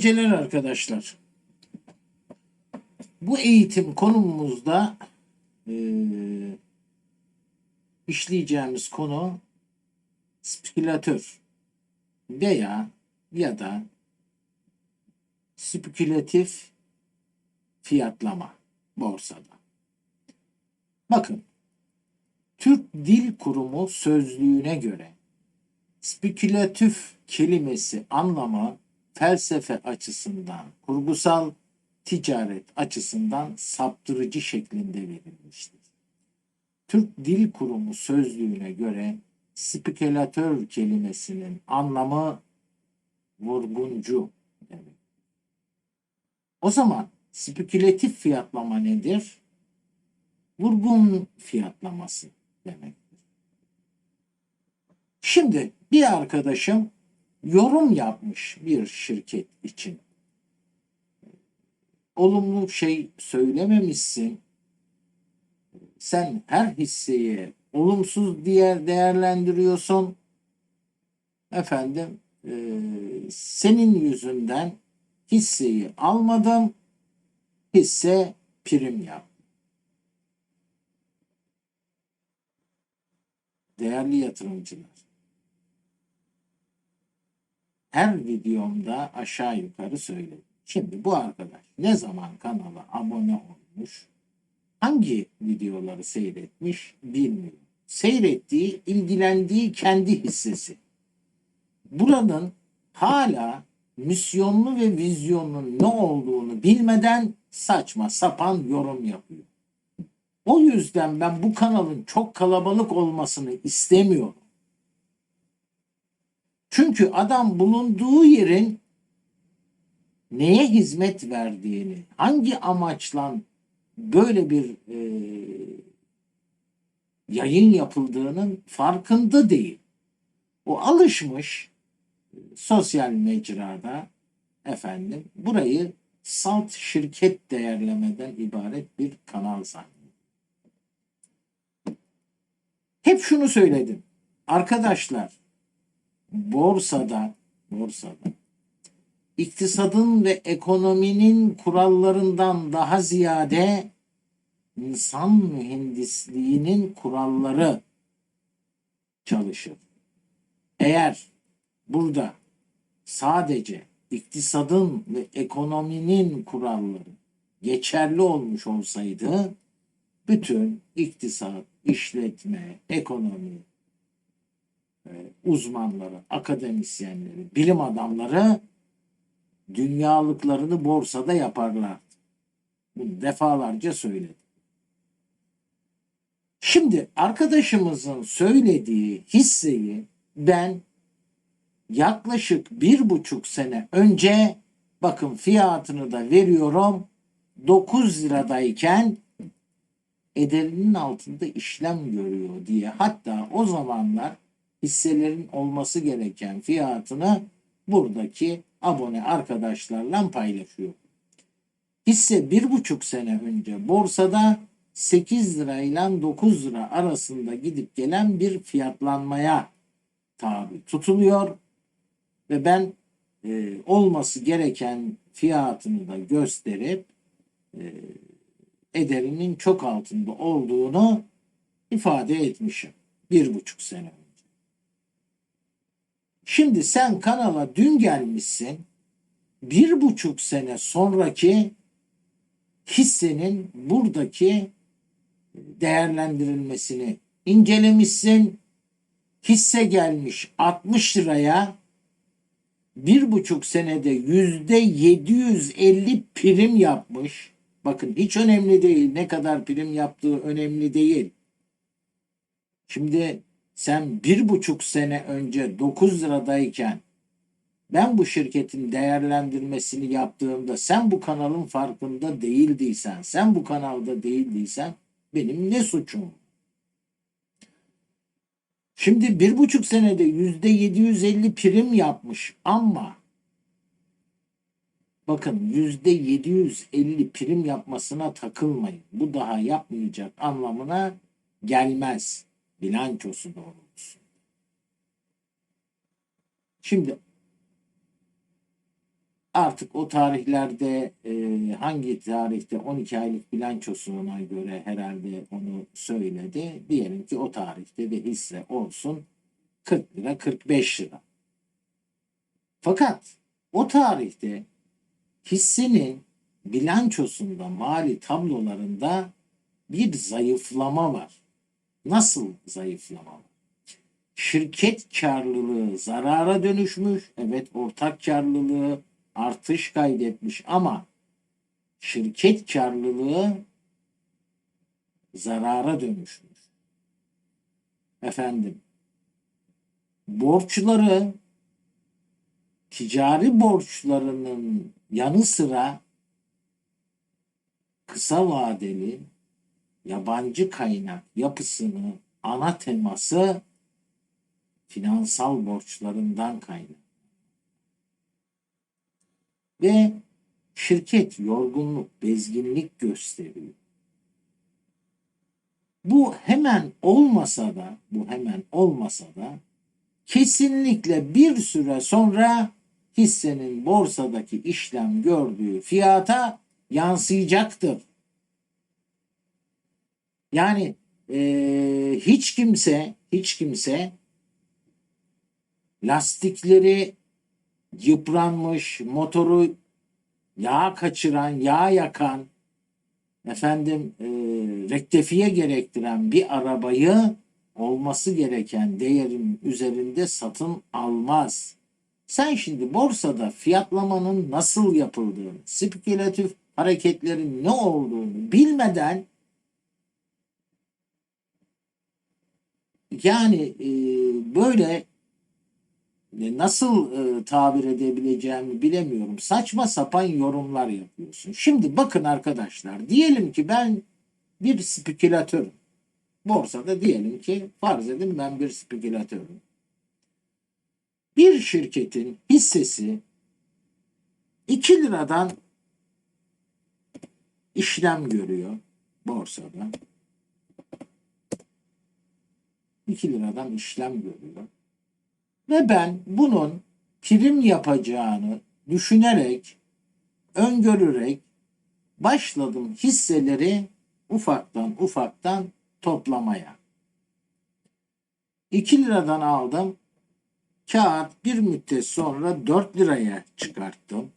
Geceler arkadaşlar. Bu eğitim konumumuzda eee, işleyeceğimiz konu spekülatör veya ya da spekülatif fiyatlama borsada. Bakın Türk Dil Kurumu sözlüğüne göre spekülatif kelimesi anlamı felsefe açısından, kurgusal ticaret açısından saptırıcı şeklinde verilmiştir. Türk Dil Kurumu sözlüğüne göre spekülatör kelimesinin anlamı vurguncu demek. O zaman spekülatif fiyatlama nedir? Vurgun fiyatlaması demektir. Şimdi bir arkadaşım yorum yapmış bir şirket için. Olumlu şey söylememişsin. Sen her hisseyi olumsuz diye değerlendiriyorsun. Efendim e, senin yüzünden hisseyi almadım. Hisse prim yap. Değerli yatırımcılar. Her videomda aşağı yukarı söyledim. Şimdi bu arkadaş ne zaman kanala abone olmuş, hangi videoları seyretmiş bilmiyorum. Seyrettiği, ilgilendiği kendi hissesi. Buranın hala misyonlu ve vizyonunun ne olduğunu bilmeden saçma sapan yorum yapıyor. O yüzden ben bu kanalın çok kalabalık olmasını istemiyorum. Çünkü adam bulunduğu yerin neye hizmet verdiğini, hangi amaçla böyle bir e, yayın yapıldığının farkında değil. O alışmış e, sosyal mecrada efendim burayı salt şirket değerlemeden ibaret bir kanal zannediyor. Hep şunu söyledim. Arkadaşlar borsada borsada iktisadın ve ekonominin kurallarından daha ziyade insan mühendisliğinin kuralları çalışır. Eğer burada sadece iktisadın ve ekonominin kuralları geçerli olmuş olsaydı bütün iktisat, işletme, ekonomi, uzmanları, akademisyenleri, bilim adamları dünyalıklarını borsada yaparlardı. Bunu defalarca söyledim. Şimdi arkadaşımızın söylediği hisseyi ben yaklaşık bir buçuk sene önce bakın fiyatını da veriyorum 9 liradayken ederinin altında işlem görüyor diye hatta o zamanlar hisselerin olması gereken fiyatını buradaki abone arkadaşlarla paylaşıyor. Hisse bir buçuk sene önce borsada 8 lirayla 9 lira arasında gidip gelen bir fiyatlanmaya tabi tutuluyor ve ben e, olması gereken fiyatını da gösterip e, ederinin çok altında olduğunu ifade etmişim. Bir buçuk sene. Şimdi sen kanala dün gelmişsin. Bir buçuk sene sonraki hissenin buradaki değerlendirilmesini incelemişsin. Hisse gelmiş 60 liraya bir buçuk senede yüzde 750 prim yapmış. Bakın hiç önemli değil. Ne kadar prim yaptığı önemli değil. Şimdi sen bir buçuk sene önce 9 liradayken ben bu şirketin değerlendirmesini yaptığımda sen bu kanalın farkında değildiysen, sen bu kanalda değildiysen benim ne suçum? Şimdi bir buçuk senede yüzde 750 prim yapmış ama bakın yüzde 750 prim yapmasına takılmayın. Bu daha yapmayacak anlamına gelmez bilançosu doğrultusunda. Şimdi artık o tarihlerde e, hangi tarihte 12 aylık bilançosuna göre herhalde onu söyledi. Diyelim ki o tarihte de hisse olsun 40 lira 45 lira. Fakat o tarihte hissenin bilançosunda mali tablolarında bir zayıflama var. Nasıl zayıflama var? Şirket karlılığı zarara dönüşmüş. Evet ortak karlılığı artış kaydetmiş ama şirket karlılığı zarara dönüşmüş. Efendim borçları ticari borçlarının yanı sıra kısa vadeli yabancı kaynak yapısını ana teması finansal borçlarından kaynak. Ve şirket yorgunluk, bezginlik gösteriyor. Bu hemen olmasa da, bu hemen olmasa da kesinlikle bir süre sonra hissenin borsadaki işlem gördüğü fiyata yansıyacaktır. Yani e, hiç kimse hiç kimse lastikleri yıpranmış, motoru yağ kaçıran, yağ yakan, efendim e, rektifiye gerektiren bir arabayı olması gereken değerin üzerinde satın almaz. Sen şimdi borsada fiyatlamanın nasıl yapıldığını, spekülatif hareketlerin ne olduğunu bilmeden yani e, böyle e, nasıl e, tabir edebileceğimi bilemiyorum. Saçma sapan yorumlar yapıyorsun. Şimdi bakın arkadaşlar diyelim ki ben bir spekülatörüm. Borsada diyelim ki farz edin ben bir spekülatörüm. Bir şirketin hissesi 2 liradan işlem görüyor borsada. 2 liradan işlem görüyor. Ve ben bunun prim yapacağını düşünerek, öngörerek başladım hisseleri ufaktan ufaktan toplamaya. 2 liradan aldım. Kağıt bir müddet sonra 4 liraya çıkarttım.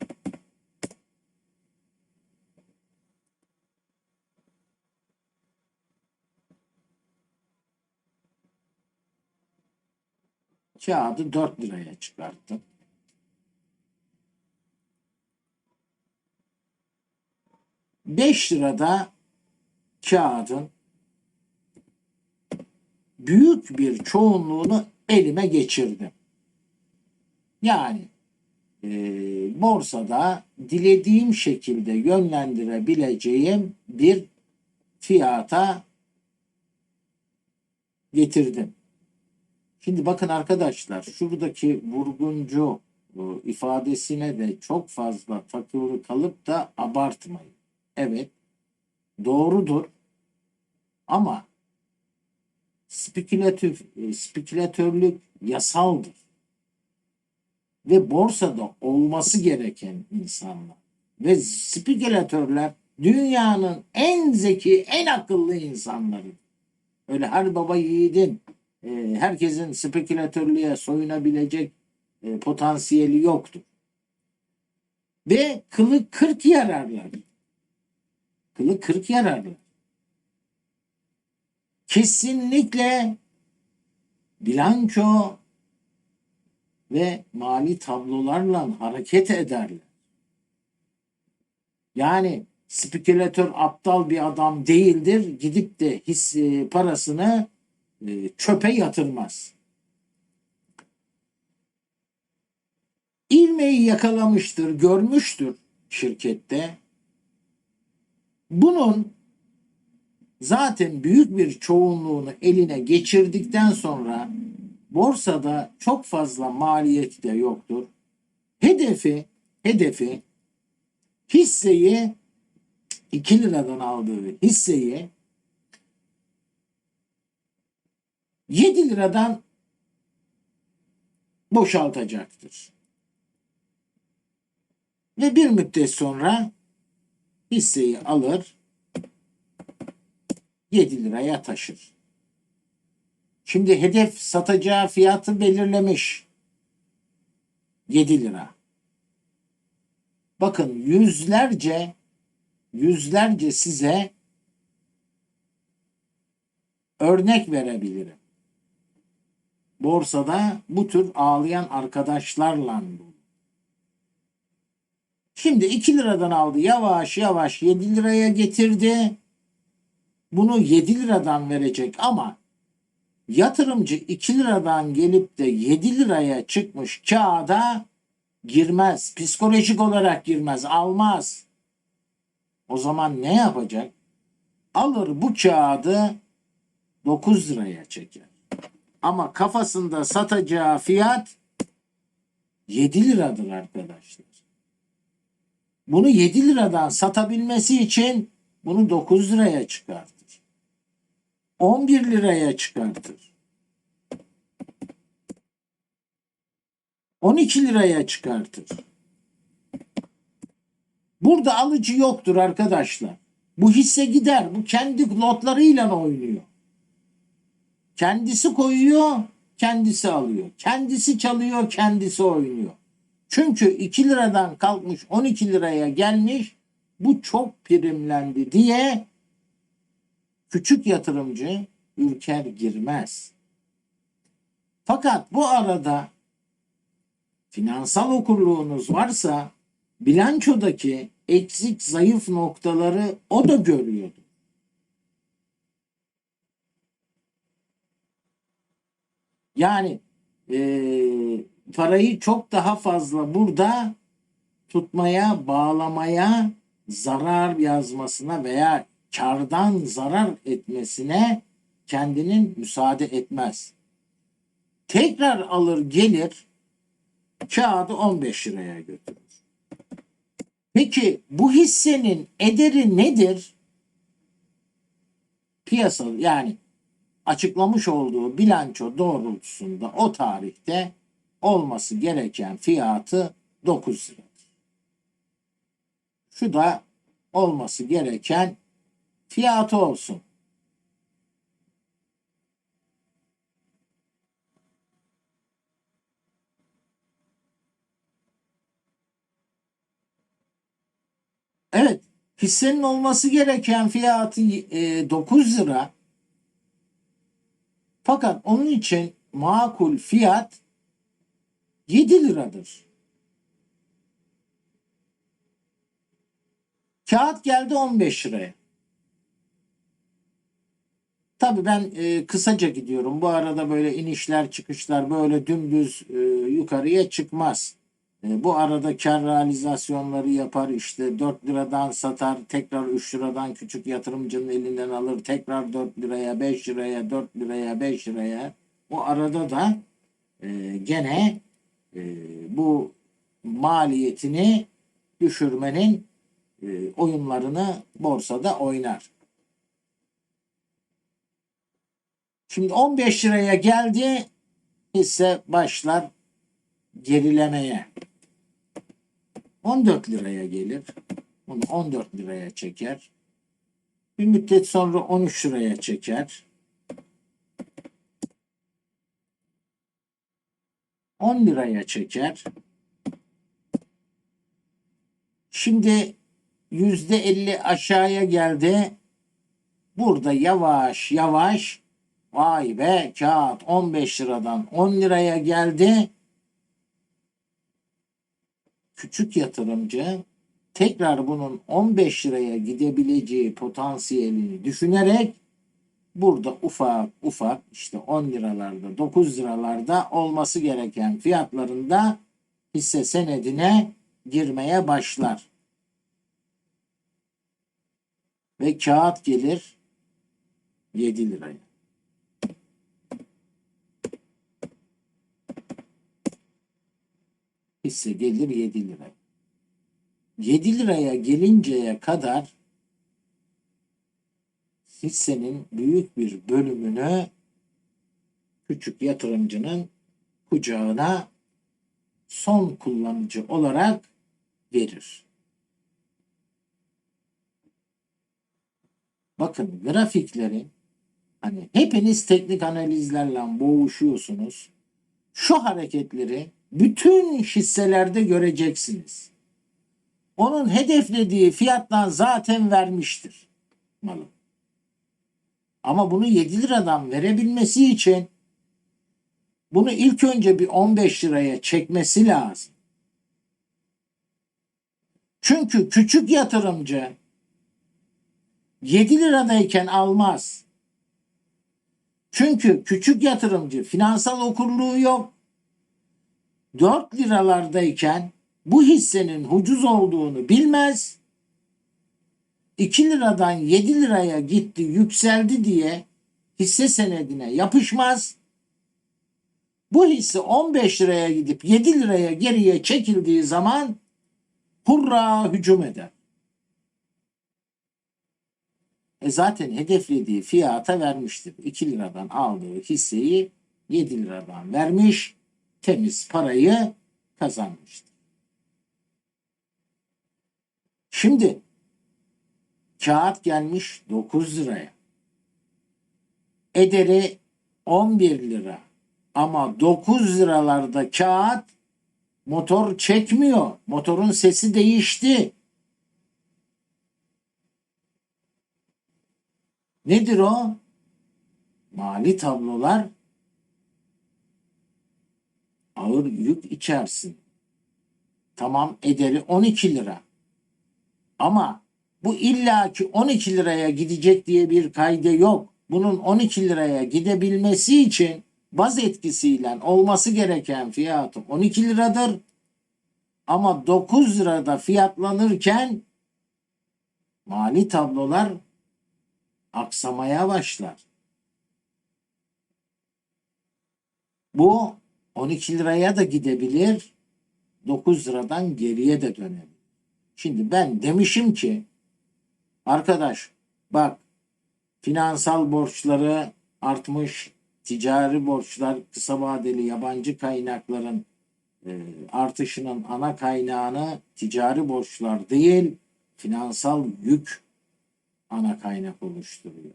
Kağıdı 4 liraya çıkarttım. Beş lirada kağıdın büyük bir çoğunluğunu elime geçirdim. Yani e, borsada dilediğim şekilde yönlendirebileceğim bir fiyata getirdim. Şimdi bakın arkadaşlar şuradaki vurguncu e, ifadesine de çok fazla takılı kalıp da abartmayın. Evet doğrudur ama spekülatif, e, spekülatörlük yasaldır. Ve borsada olması gereken insanlar. Ve spekülatörler dünyanın en zeki, en akıllı insanları. Öyle her baba yiğidin, e, herkesin spekülatörlüğe soyunabilecek e, potansiyeli yoktur. Ve kılı kırk yararlar. Kılı kırk yararlar kesinlikle bilanço ve mali tablolarla hareket ederler. Yani spekülatör aptal bir adam değildir. Gidip de his e, parasını e, çöpe yatırmaz. İlmeği yakalamıştır, görmüştür şirkette. Bunun zaten büyük bir çoğunluğunu eline geçirdikten sonra borsada çok fazla maliyeti de yoktur. Hedefi hedefi hisseyi 2 liradan aldığı hisseyi 7 liradan boşaltacaktır. Ve bir müddet sonra hisseyi alır 7 liraya taşır. Şimdi hedef satacağı fiyatı belirlemiş. 7 lira. Bakın yüzlerce yüzlerce size örnek verebilirim. Borsada bu tür ağlayan arkadaşlarla. Şimdi 2 liradan aldı yavaş yavaş 7 liraya getirdi. Bunu 7 liradan verecek ama yatırımcı 2 liradan gelip de 7 liraya çıkmış kağıda girmez. Psikolojik olarak girmez, almaz. O zaman ne yapacak? Alır bu kağıdı 9 liraya çeker. Ama kafasında satacağı fiyat 7 liradır arkadaşlar. Bunu 7 liradan satabilmesi için bunu 9 liraya çıkartır. 11 liraya çıkartır. 12 liraya çıkartır. Burada alıcı yoktur arkadaşlar. Bu hisse gider. Bu kendi lotlarıyla oynuyor. Kendisi koyuyor, kendisi alıyor. Kendisi çalıyor, kendisi oynuyor. Çünkü 2 liradan kalkmış 12 liraya gelmiş bu çok primlendi diye küçük yatırımcı ülker girmez. Fakat bu arada finansal okurluğunuz varsa bilançodaki eksik zayıf noktaları o da görüyordu. Yani eee parayı çok daha fazla burada tutmaya, bağlamaya, zarar yazmasına veya kardan zarar etmesine kendinin müsaade etmez. Tekrar alır gelir kağıdı 15 liraya götürür. Peki bu hissenin ederi nedir? Piyasa yani açıklamış olduğu bilanço doğrultusunda o tarihte olması gereken fiyatı 9 liradır. Şu da olması gereken fiyatı olsun. Evet, hissenin olması gereken fiyatı e, 9 lira. Fakat onun için makul fiyat 7 liradır. Kağıt geldi 15 liraya. Tabii ben e, kısaca gidiyorum. Bu arada böyle inişler çıkışlar böyle dümdüz e, yukarıya çıkmaz. E, bu arada kar realizasyonları yapar işte 4 liradan satar tekrar 3 liradan küçük yatırımcının elinden alır tekrar 4 liraya 5 liraya 4 liraya 5 liraya o arada da e, gene e, bu maliyetini düşürmenin e, oyunlarını borsada oynar. Şimdi 15 liraya geldi ise başlar gerilemeye. 14 liraya gelir. Bunu 14 liraya çeker. Bir müddet sonra 13 liraya çeker. 10 liraya çeker. Şimdi yüzde 50 aşağıya geldi. Burada yavaş yavaş vay be kağıt 15 liradan 10 liraya geldi. Küçük yatırımcı tekrar bunun 15 liraya gidebileceği potansiyelini düşünerek burada ufak ufak işte 10 liralarda 9 liralarda olması gereken fiyatlarında hisse senedine girmeye başlar. Ve kağıt gelir 7 liraya. Hisse gelir 7 liraya. 7 liraya gelinceye kadar hissenin büyük bir bölümünü küçük yatırımcının kucağına son kullanıcı olarak verir. Bakın grafikleri hani hepiniz teknik analizlerle boğuşuyorsunuz. Şu hareketleri bütün hisselerde göreceksiniz. Onun hedeflediği fiyattan zaten vermiştir malı. Ama bunu 7 liradan verebilmesi için bunu ilk önce bir 15 liraya çekmesi lazım. Çünkü küçük yatırımcı 7 liradayken almaz. Çünkü küçük yatırımcı finansal okurluğu yok. 4 liralardayken bu hissenin ucuz olduğunu bilmez. 2 liradan 7 liraya gitti, yükseldi diye hisse senedine yapışmaz. Bu hisse 15 liraya gidip 7 liraya geriye çekildiği zaman hurra hücum eder. E zaten hedeflediği fiyata vermiştir. 2 liradan aldığı hisseyi 7 liradan vermiş, temiz parayı kazanmıştır. Şimdi kağıt gelmiş 9 liraya. Ederi 11 lira. Ama 9 liralarda kağıt motor çekmiyor. Motorun sesi değişti. Nedir o? Mali tablolar ağır yük içersin. Tamam ederi 12 lira. Ama bu illaki 12 liraya gidecek diye bir kaydı yok. Bunun 12 liraya gidebilmesi için baz etkisiyle olması gereken fiyatı 12 liradır. Ama 9 lirada fiyatlanırken mali tablolar aksamaya başlar. Bu 12 liraya da gidebilir, 9 liradan geriye de dönebilir. Şimdi ben demişim ki arkadaş bak finansal borçları artmış, ticari borçlar, kısa vadeli yabancı kaynakların e, artışının ana kaynağını ticari borçlar değil, finansal yük ana kaynak oluşturuyor.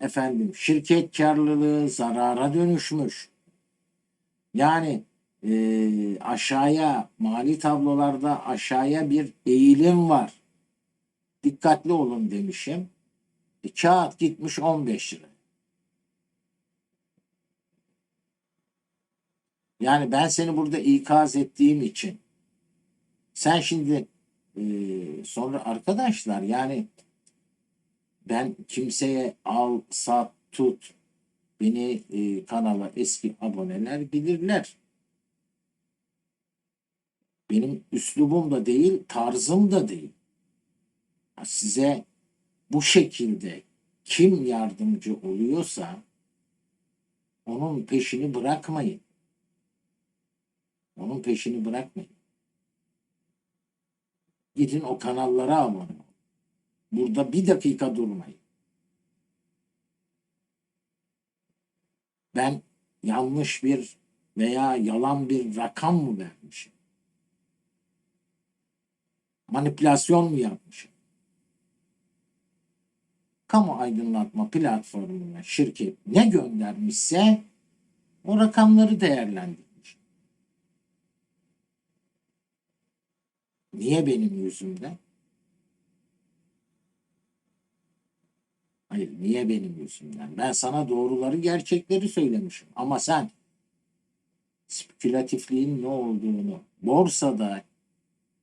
Efendim şirket karlılığı zarara dönüşmüş. Yani e, aşağıya mali tablolarda aşağıya bir eğilim var. Dikkatli olun demişim. E, kağıt gitmiş 15 lira. Yani ben seni burada ikaz ettiğim için sen şimdi e, sonra arkadaşlar yani ben kimseye al, sat, tut beni e, kanala eski aboneler bilirler. Benim üslubum da değil, tarzım da değil. Size bu şekilde kim yardımcı oluyorsa onun peşini bırakmayın. Onun peşini bırakmayın. Gidin o kanallara abone olun. Burada bir dakika durmayın. Ben yanlış bir veya yalan bir rakam mı vermişim? Manipülasyon mu yapmışım? Kamu aydınlatma platformuna şirket ne göndermişse o rakamları değerlendirmiş. Niye benim yüzümden? Hayır, niye benim yüzümden? Ben sana doğruları, gerçekleri söylemişim. Ama sen spekülatifliğin ne olduğunu, borsada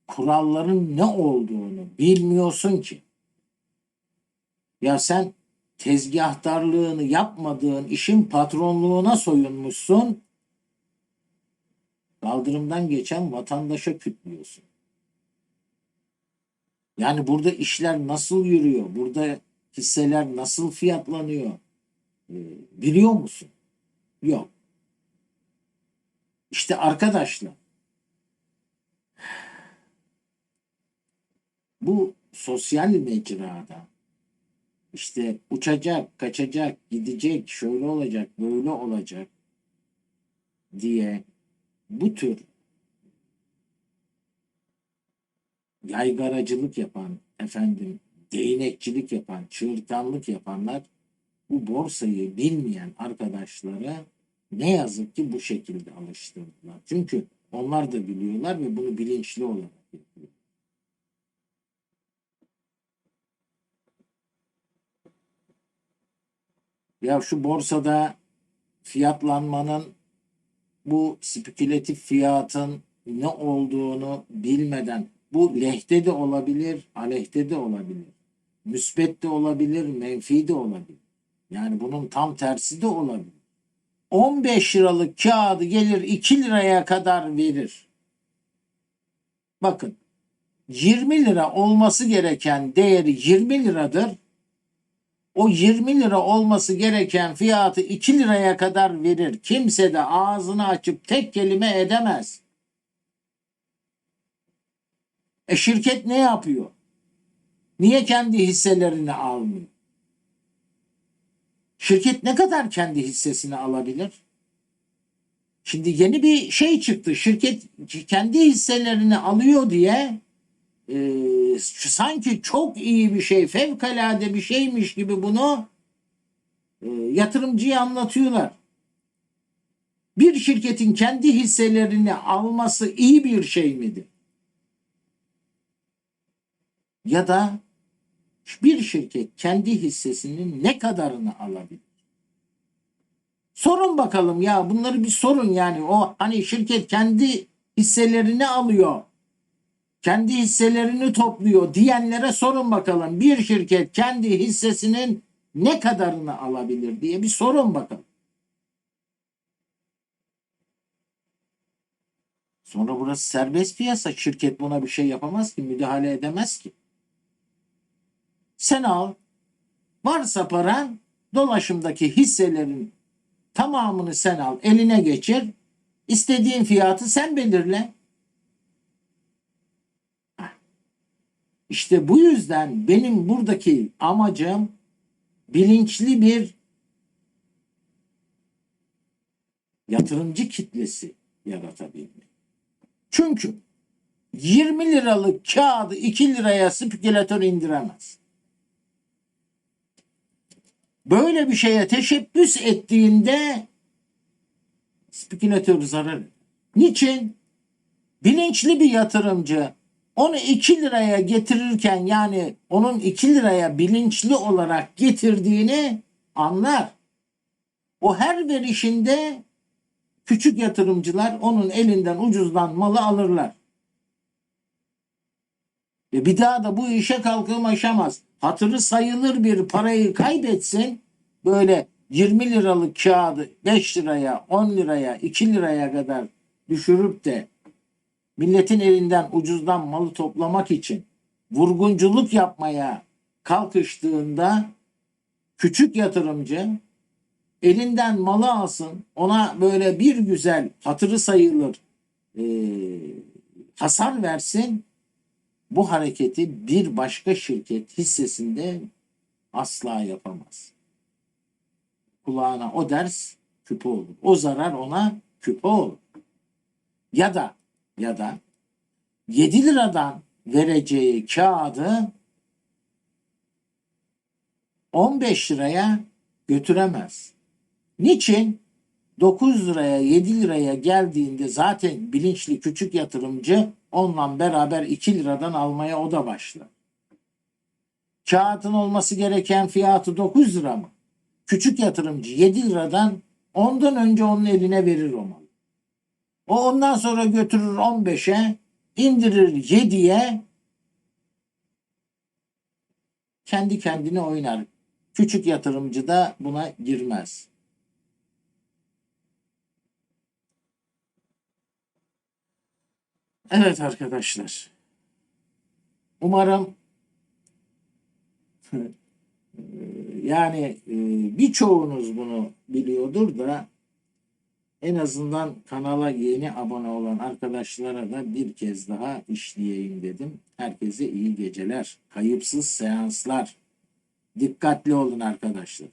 kuralların ne olduğunu bilmiyorsun ki. Ya sen tezgahtarlığını yapmadığın işin patronluğuna soyunmuşsun. Kaldırımdan geçen vatandaşa kütlüyorsun. Yani burada işler nasıl yürüyor? Burada hisseler nasıl fiyatlanıyor? Ee, biliyor musun? Yok. İşte arkadaşlar bu sosyal mecrada işte uçacak, kaçacak, gidecek, şöyle olacak, böyle olacak diye bu tür yaygaracılık yapan, efendim değnekçilik yapan, çığırtanlık yapanlar bu borsayı bilmeyen arkadaşlara ne yazık ki bu şekilde alıştırdılar. Çünkü onlar da biliyorlar ve bunu bilinçli olarak yapıyor. Ya şu borsada fiyatlanmanın bu spekülatif fiyatın ne olduğunu bilmeden bu lehte de olabilir, aleyhte de olabilir. Müsbet de olabilir, menfi de olabilir. Yani bunun tam tersi de olabilir. 15 liralık kağıdı gelir 2 liraya kadar verir. Bakın 20 lira olması gereken değeri 20 liradır. O 20 lira olması gereken fiyatı 2 liraya kadar verir. Kimse de ağzını açıp tek kelime edemez. E şirket ne yapıyor? Niye kendi hisselerini almıyor? Şirket ne kadar kendi hissesini alabilir? Şimdi yeni bir şey çıktı. Şirket kendi hisselerini alıyor diye e, sanki çok iyi bir şey, fevkalade bir şeymiş gibi bunu e, yatırımcıya anlatıyorlar. Bir şirketin kendi hisselerini alması iyi bir şey midir? Ya da bir şirket kendi hissesinin ne kadarını alabilir? Sorun bakalım ya bunları bir sorun yani o hani şirket kendi hisselerini alıyor. Kendi hisselerini topluyor diyenlere sorun bakalım. Bir şirket kendi hissesinin ne kadarını alabilir diye bir sorun bakalım. Sonra burası serbest piyasa. Şirket buna bir şey yapamaz ki, müdahale edemez ki. Sen al. Varsa paran dolaşımdaki hisselerin tamamını sen al. Eline geçir. İstediğin fiyatı sen belirle. İşte bu yüzden benim buradaki amacım bilinçli bir yatırımcı kitlesi yaratabilmek. Çünkü 20 liralık kağıdı 2 liraya spekülatör indiremez. Böyle bir şeye teşebbüs ettiğinde spekülatör zarar. Niçin? Bilinçli bir yatırımcı onu 2 liraya getirirken yani onun 2 liraya bilinçli olarak getirdiğini anlar. O her verişinde küçük yatırımcılar onun elinden ucuzdan malı alırlar. Ve bir daha da bu işe kalkılmaşamaz. Hatırı sayılır bir parayı kaybetsin. Böyle 20 liralık kağıdı 5 liraya, 10 liraya, 2 liraya kadar düşürüp de milletin elinden ucuzdan malı toplamak için vurgunculuk yapmaya kalkıştığında küçük yatırımcı elinden malı alsın ona böyle bir güzel hatırı sayılır e, hasar versin bu hareketi bir başka şirket hissesinde asla yapamaz. Kulağına o ders küpe olur. O zarar ona küpe olur. Ya da ya da 7 liradan vereceği kağıdı 15 liraya götüremez. Niçin? 9 liraya 7 liraya geldiğinde zaten bilinçli küçük yatırımcı onunla beraber 2 liradan almaya o da başlar. Kağıtın olması gereken fiyatı 9 lira mı? Küçük yatırımcı 7 liradan ondan önce onun eline verir o malı. O ondan sonra götürür 15'e, indirir 7'ye, kendi kendine oynar. Küçük yatırımcı da buna girmez. Evet arkadaşlar. Umarım yani e, birçoğunuz bunu biliyordur da en azından kanala yeni abone olan arkadaşlara da bir kez daha işleyeyim dedim. Herkese iyi geceler. Kayıpsız seanslar. Dikkatli olun arkadaşlar.